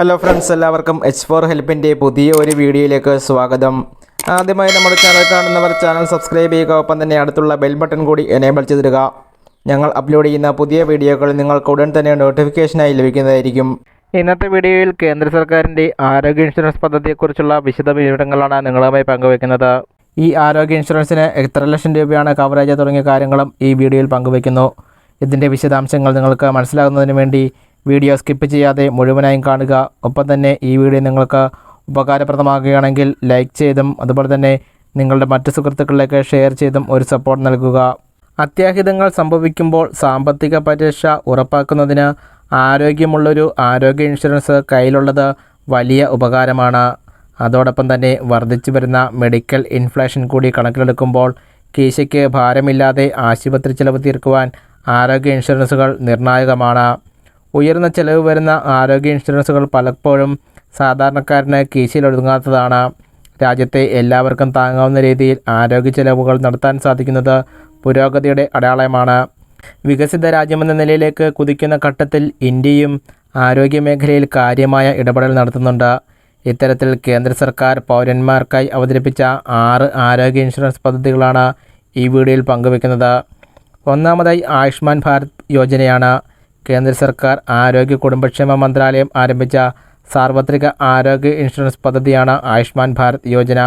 Hello friends എല്ലാവർക്കും H four ഹെൽപ്പിന്റെ പുതിയ ഒരു വീഡിയോയിലേക്ക് സ്വാഗതം. ആദ്യമായി നമ്മുടെ ചാനൽ കാണുന്നവർ ചാനൽ സബ്സ്ക്രൈബ് ചെയ്യുക ഒപ്പം തന്നെ അടുത്തുള്ള ബെൽ ബട്ടൺ കൂടി എനേബിൾ ചെയ്തിടുക. ഞങ്ങൾ അപ്ലോഡ് ചെയ്യുന്ന പുതിയ വീഡിയോകൾ നിങ്ങൾക്ക് ഉടൻ തന്നെ നോട്ടിഫിക്കേഷനായി ലഭിക്കുന്നതായിരിക്കും. ഇന്നത്തെ വീഡിയോയിൽ കേന്ദ്ര സർക്കാരിന്റെ ആരോഗ്യ ഇൻഷുറൻസ് പദ്ധതിയെക്കുറിച്ചുള്ള വിശദ വിവരങ്ങളാണ് നിങ്ങളുമായി പങ്കുവയ്ക്കുന്നത് ഈ ആരോഗ്യ ഇൻഷുറൻസിന് എത്ര ലക്ഷം രൂപയാണ് കവറേജ് തുടങ്ങിയ കാര്യങ്ങളും ഈ വീഡിയോയിൽ പങ്കുവയ്ക്കുന്നു. ഇതിന്റെ വിശദാംശങ്ങൾ നിങ്ങൾക്ക് മനസ്സിലാകുന്നതിന് വേണ്ടി വീഡിയോ സ്കിപ്പ് ചെയ്യാതെ മുഴുവനായും കാണുക. ഒപ്പം തന്നെ ഈ വീഡിയോ നിങ്ങൾക്ക് ഉപകാരപ്രദമാകുകയാണെങ്കിൽ ലൈക്ക് ചെയ്തും അതുപോലെ തന്നെ നിങ്ങളുടെ മറ്റ് സുഹൃത്തുക്കളിലേക്ക് ഷെയർ ചെയ്തും ഒരു സപ്പോർട്ട് നൽകുക. അത്യാഹിതങ്ങൾ സംഭവിക്കുമ്പോൾ സാമ്പത്തിക പരിരക്ഷ ഉറപ്പാക്കുന്നതിന് ആരോഗ്യമുള്ളൊരു ആരോഗ്യ ഇൻഷുറൻസ് കയ്യിലുള്ളത് വലിയ ഉപകാരമാണ്. അതോടൊപ്പം തന്നെ വർദ്ധിച്ചു വരുന്ന മെഡിക്കൽ ഇൻഫ്ലേഷൻ കൂടി കണക്കിലെടുക്കുമ്പോൾ കീശയ്ക്ക് ഭാരമില്ലാതെ ആശുപത്രി ചെലവ് തീർക്കുവാൻ ആരോഗ്യ ഇൻഷുറൻസുകൾ നിർണായകമാണ്. ഉയർന്ന ചെലവ് വരുന്ന ആരോഗ്യ ഇൻഷുറൻസുകൾ പലപ്പോഴും സാധാരണക്കാരന് കീശയിലൊതുങ്ങാത്തതാണ് രാജ്യത്തെ എല്ലാവർക്കും താങ്ങാവുന്ന രീതിയിൽ ആരോഗ്യ ചെലവുകൾ നടത്താൻ സാധിക്കുന്നത് പുരോഗതിയുടെ അടയാളമാണ്. വികസിത രാജ്യമെന്ന നിലയിലേക്ക് കുതിക്കുന്ന ഘട്ടത്തിൽ ഇന്ത്യയും ആരോഗ്യ മേഖലയിൽ കാര്യമായ ഇടപെടൽ നടത്തുന്നുണ്ട്. ഇത്തരത്തിൽ കേന്ദ്ര സർക്കാർ പൗരന്മാർക്കായി അവതരിപ്പിച്ച ആറ് ആരോഗ്യ ഇൻഷുറൻസ് പദ്ധതികളാണ് ഈ വീഡിയോയിൽ പങ്കുവെക്കുന്നത് ഒന്നാമതായി ആയുഷ്മാൻ ഭാരത് യോജനയാണ്. കേന്ദ്ര സർക്കാർ ആരോഗ്യ കുടുംബക്ഷേമ മന്ത്രാലയം ആരംഭിച്ച സാർവത്രിക ആരോഗ്യ ഇൻഷുറൻസ് പദ്ധതിയാണ് ആയുഷ്മാൻ ഭാരത് യോജന.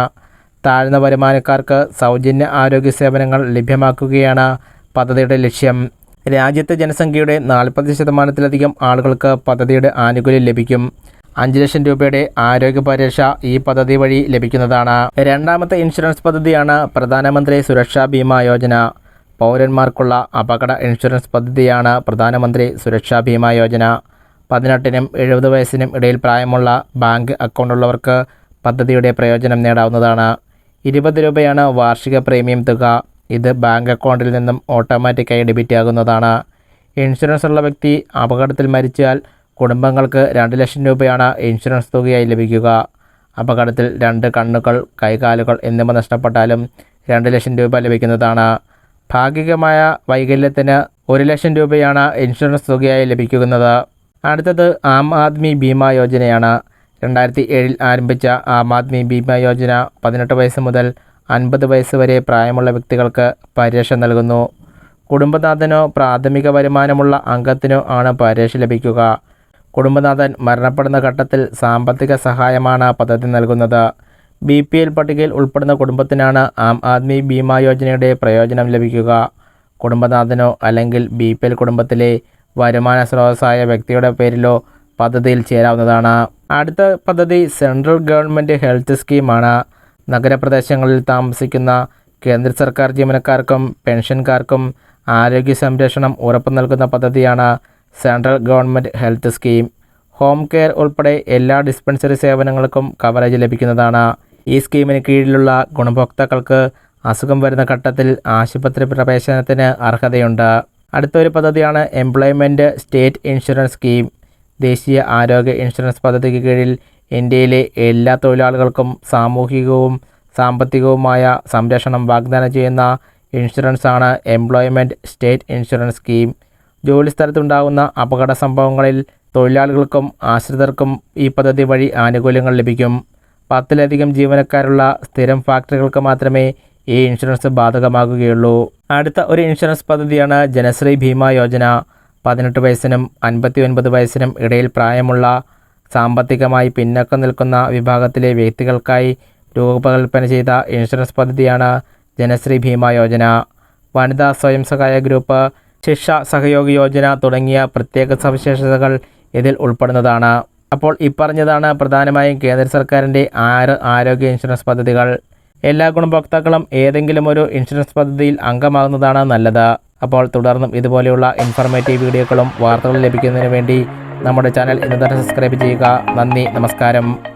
താഴ്ന്ന വരുമാനക്കാർക്ക് സൗജന്യ ആരോഗ്യ സേവനങ്ങൾ ലഭ്യമാക്കുകയാണ് പദ്ധതിയുടെ ലക്ഷ്യം. രാജ്യത്തെ ജനസംഖ്യയുടെ നാൽപ്പത് ശതമാനത്തിലധികം ആളുകൾക്ക് പദ്ധതിയുടെ ആനുകൂല്യം ലഭിക്കും. അഞ്ച് ലക്ഷം രൂപയുടെ ആരോഗ്യ പരിരക്ഷ ഈ പദ്ധതി വഴി ലഭിക്കുന്നതാണ്. രണ്ടാമത്തെ ഇൻഷുറൻസ് പദ്ധതിയാണ് പ്രധാനമന്ത്രി സുരക്ഷാ ബീമാ യോജന. പൗരന്മാർക്കുള്ള അപകട ഇൻഷുറൻസ് പദ്ധതിയാണ് പ്രധാനമന്ത്രി സുരക്ഷാ ബീമാ യോജന. പതിനെട്ടിനും എഴുപത് വയസ്സിനും ഇടയിൽ പ്രായമുള്ള ബാങ്ക് അക്കൗണ്ട് ഉള്ളവർക്ക് പദ്ധതിയുടെ പ്രയോജനം നേടാവുന്നതാണ്. ഇരുപത് രൂപയാണ് വാർഷിക പ്രീമിയം തുക. ഇത് ബാങ്ക് അക്കൗണ്ടിൽ നിന്നും ഓട്ടോമാറ്റിക്കായി ഡെബിറ്റ് ആകുന്നതാണ് ഇൻഷുറൻസ് ഉള്ള വ്യക്തി അപകടത്തിൽ മരിച്ചാൽ കുടുംബങ്ങൾക്ക് രണ്ട് ലക്ഷം രൂപയാണ് ഇൻഷുറൻസ് തുകയായി ലഭിക്കുക. അപകടത്തിൽ രണ്ട് കണ്ണുകൾ കൈകാലുകൾ എന്നിവ നഷ്ടപ്പെട്ടാലും രണ്ട് ലക്ഷം രൂപ ലഭിക്കുന്നതാണ്. ഭാഗികമായ വൈകല്യത്തിന് ഒരു ലക്ഷം രൂപയാണ് ഇൻഷുറൻസ് തുകയായി ലഭിക്കുന്നത്. അടുത്തത് ആം ആദ്മി ബീമാ യോജനയാണ്. രണ്ടായിരത്തി ഏഴിൽ ആരംഭിച്ച ആം ആദ്മി ബീമാ യോജന പതിനെട്ട് വയസ്സ് മുതൽ അൻപത് വയസ്സ് വരെ പ്രായമുള്ള വ്യക്തികൾക്ക് പരിരക്ഷ നൽകുന്നു. കുടുംബനാഥനോ പ്രാഥമിക വരുമാനമുള്ള അംഗത്തിനോ ആണ് പരിരക്ഷ ലഭിക്കുക. കുടുംബനാഥൻ മരണപ്പെടുന്ന ഘട്ടത്തിൽ സാമ്പത്തിക സഹായമാണ് പദ്ധതി നൽകുന്നത്. ബി പി എൽ പട്ടികയിൽ ഉൾപ്പെടുന്ന കുടുംബത്തിനാണ് ആം ആദ്മി ബീമാ യോജനയുടെ പ്രയോജനം ലഭിക്കുക. കുടുംബനാഥനോ അല്ലെങ്കിൽ ബി പി എൽ കുടുംബത്തിലെ വരുമാന സ്രോതസ്സായ വ്യക്തിയുടെ പേരിലോ പദ്ധതിയിൽ ചേരാവുന്നതാണ്. അടുത്ത പദ്ധതി സെൻട്രൽ ഗവൺമെന്റ് ഹെൽത്ത് സ്കീമാണ്. നഗരപ്രദേശങ്ങളിൽ താമസിക്കുന്ന കേന്ദ്ര സർക്കാർ ജീവനക്കാർക്കും പെൻഷൻകാർക്കും ആരോഗ്യ സംരക്ഷണം ഉറപ്പു നൽകുന്ന പദ്ധതിയാണ് central government health scheme. Home care ഉൾപ്പെടെ എല്ലാ ഡിസ്പെൻസറി സേവനങ്ങൾക്കും കവറേജ് ലഭിക്കുന്നതാണ്. ഈ സ്കീമിന് കീഴിലുള്ള ഗുണഭോക്താക്കൾക്ക് അസുഖം വരുന്ന ഘട്ടത്തിൽ ആശുപത്രി പ്രവേശനത്തിന് അർഹതയുണ്ട്. അടുത്തൊരു പദ്ധതിയാണ് എംപ്ലോയ്മെന്റ് സ്റ്റേറ്റ് ഇൻഷുറൻസ് സ്കീം. ദേശീയ ആരോഗ്യ ഇൻഷുറൻസ് പദ്ധതിക്ക് കീഴിൽ ഇന്ത്യയിലെ എല്ലാ തൊഴിലാളികൾക്കും സാമൂഹികവും സാമ്പത്തികവുമായ സംരക്ഷണം വാഗ്ദാനം ചെയ്യുന്ന ഇൻഷുറൻസാണ് എംപ്ലോയ്മെന്റ് സ്റ്റേറ്റ് ഇൻഷുറൻസ് സ്കീം. ജോലിസ്ഥലത്തുണ്ടാകുന്ന അപകട സംഭവങ്ങളിൽ തൊഴിലാളികൾക്കും ആശ്രിതർക്കും ഈ പദ്ധതി വഴി ആനുകൂല്യങ്ങൾ ലഭിക്കും. പത്തിലധികം ജീവനക്കാരുള്ള സ്ഥിരം ഫാക്ടറികൾക്ക് മാത്രമേ ഈ ഇൻഷുറൻസ് ബാധകമാകുകയുള്ളൂ. അടുത്ത ഒരു ഇൻഷുറൻസ് പദ്ധതിയാണ് ജനശ്രീ ഭീമ യോജന. പതിനെട്ട് വയസ്സിനും അൻപത്തി ഒൻപത് വയസ്സിനും ഇടയിൽ പ്രായമുള്ള സാമ്പത്തികമായി പിന്നോക്കം നിൽക്കുന്ന വിഭാഗത്തിലെ വ്യക്തികൾക്കായി രൂപകൽപ്പന ചെയ്ത ഇൻഷുറൻസ് പദ്ധതിയാണ് ജനശ്രീ ഭീമ യോജന. വനിതാ സ്വയം സഹായ ഗ്രൂപ്പ് ശിക്ഷ സഹയോഗ യോജന തുടങ്ങിയ പ്രത്യേക സവിശേഷതകൾ ഇതിൽ ഉൾപ്പെടുന്നതാണ്. അപ്പോൾ ഇപ്പറഞ്ഞതാണ് പ്രധാനമായും കേന്ദ്ര സർക്കാരിന്റെ ആറ് ആരോഗ്യ ഇൻഷുറൻസ് പദ്ധതികൾ. എല്ലാ ഗുണഭോക്താക്കളും ഏതെങ്കിലും ഒരു ഇൻഷുറൻസ് പദ്ധതിയിൽ അംഗമാകുന്നതാണ് നല്ലത്. അപ്പോൾ തുടർന്നും ഇതുപോലെയുള്ള ഇൻഫർമേറ്റീവ് വീഡിയോകളും വാർത്തകളും ലഭിക്കുന്നതിന് വേണ്ടി നമ്മുടെ ചാനൽ ഇന്നത്തെ സബ്സ്ക്രൈബ് ചെയ്യുക. നന്ദി നമസ്കാരം.